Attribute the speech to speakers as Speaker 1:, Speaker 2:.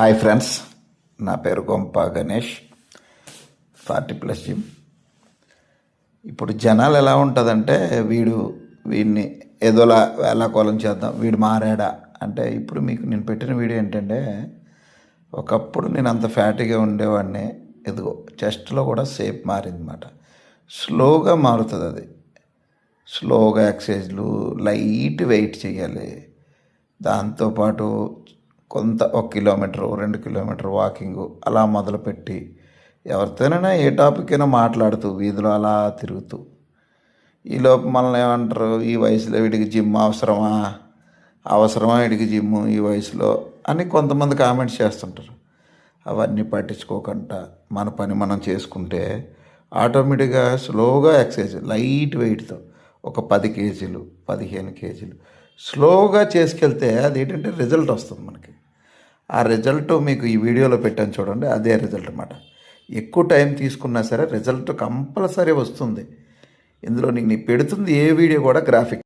Speaker 1: Hi friends నా పేరు Gompa Ganesh forty plus gym. ఇప్పుడు జనాలు ఎలా ఉంటుందంటే వీడు వీడిని ఏదోలా వేలాకోలం చేద్దాం వీడు మారాడా అంటే ఇప్పుడు మీకు నేను పెట్టిన వీడియో ఏంటంటే ఒకప్పుడు నేను అంత ఫ్యాటీగా ఉండేవాడిని ఎదుగో చెస్ట్లో కూడా షేప్ మారిందన్నమాట. స్లోగా మారుతుంది అది. స్లోగా ఎక్సర్సైజ్లు లైట్ వెయిట్ చేయాలి. దాంతోపాటు కొంత ఒక కిలోమీటర్ రెండు కిలోమీటర్ వాకింగ్ అలా మొదలుపెట్టి ఎవరితోనైనా ఏ టాపిక్ అయినా మాట్లాడుతూ వీధిలో అలా తిరుగుతూ. ఈలోపు మనల్ని ఏమంటారు? ఈ వయసులో వీడికి జిమ్ అవసరమా? అవసరమా వీడికి జిమ్ ఈ వయసులో? అని కొంతమంది కామెంట్స్ చేస్తుంటారు. అవన్నీ పట్టించుకోకుండా మన పని మనం చేసుకుంటే ఆటోమేటిక్గా స్లోగా ఎక్సర్సైజ్ లైట్ వెయిట్తో. ఒక పది కేజీలు పదిహేను కేజీలు. స్లోగా చేసుకెళ్తే అది ఏంటంటే రిజల్ట్ వస్తుంది మనకి. ఆ రిజల్ట్ మీకు ఈ వీడియోలో పెట్టాను చూడండి అదే రిజల్ట్ అనమాట ఎక్కువ టైం తీసుకున్నా సరే రిజల్ట్ కంపల్సరీ వస్తుంది. ఇందులో నీకు నీ పెడుతుంది ఏ వీడియో కూడా గ్రాఫిక్.